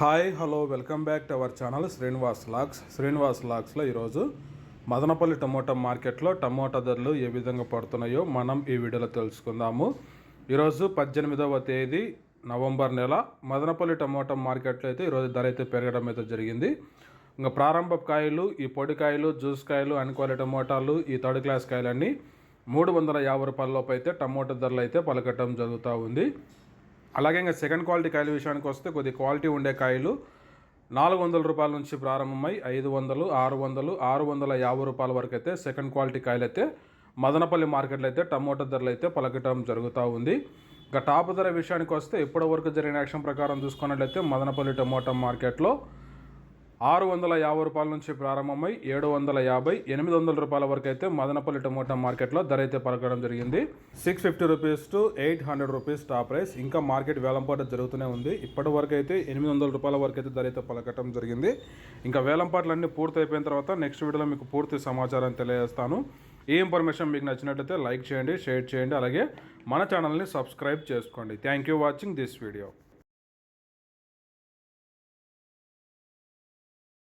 Hi hello welcome back to our channel Srinivas lakhs. Srinivas లాక్స్లో ఈరోజు Madanapalle tomato మార్కెట్లో టమోటా ధరలు ఏ విధంగా పడుతున్నాయో మనం ఈ వీడియోలో తెలుసుకుందాము. ఈరోజు పద్దెనిమిదవ తేదీ నవంబర్ నెల. మదనపల్లి టమోటా మార్కెట్లో అయితే ఈరోజు ధర అయితే పెరగడం అయితే జరిగింది. ఇంకా ప్రారంభ కాయలు ఈ పొడికాయలు జ్యూస్ కాయలు అనుకోలే టమోటాలు ఈ థర్డ్ క్లాస్ కాయలన్నీ మూడు వందల యాభై రూపాయల లోపు అయితే టమోటా ధరలు అయితే పలకటం జరుగుతూ ఉంది. అలాగే ఇంకా సెకండ్ క్వాలిటీ కాయల విషయానికి వస్తే కొద్ది క్వాలిటీ ఉండే కాయలు నాలుగు వందల రూపాయల నుంచి ప్రారంభమై ఐదు వందలు ఆరు వందలు ఆరు వందల యాభై రూపాయల వరకు అయితే సెకండ్ క్వాలిటీ కాయలు అయితే మదనపల్లి మార్కెట్లో అయితే టమోటా ధరలు అయితే పలకటం జరుగుతూ ఉంది. ఇంకా టాప్ ధర విషయానికి వస్తే ఇప్పటి వరకు జరిగిన యాక్షన్ ప్రకారం చూసుకున్నట్లయితే మదనపల్లి టమోటా మార్కెట్లో ఆరు వందల యాభై రూపాయల నుంచి ప్రారంభమై ఏడు వందల యాభై ఎనిమిది వందల రూపాయల వరకు అయితే మదనపల్లి టమోటా మార్కెట్లో ధర అయితే పలకడం జరిగింది. Six fifty rupees to eight hundred rupees top price ఇంకా మార్కెట్ వేలంపాట జరుగుతూనే ఉంది. ఇప్పటి వరకు అయితే ఎనిమిది వందల రూపాయల వరకు అయితే ధర అయితే పలకటం జరిగింది. ఇంకా వేలంపాట్లు అన్నీ పూర్తి అయిపోయిన తర్వాత నెక్స్ట్ వీడియోలో మీకు పూర్తి సమాచారం తెలియజేస్తాను. ఈ ఇన్ఫర్మేషన్ మీకు నచ్చినట్లయితే లైక్ చేయండి షేర్ చేయండి అలాగే మన ఛానల్ని సబ్స్క్రైబ్ చేసుకోండి. Thank you watching this video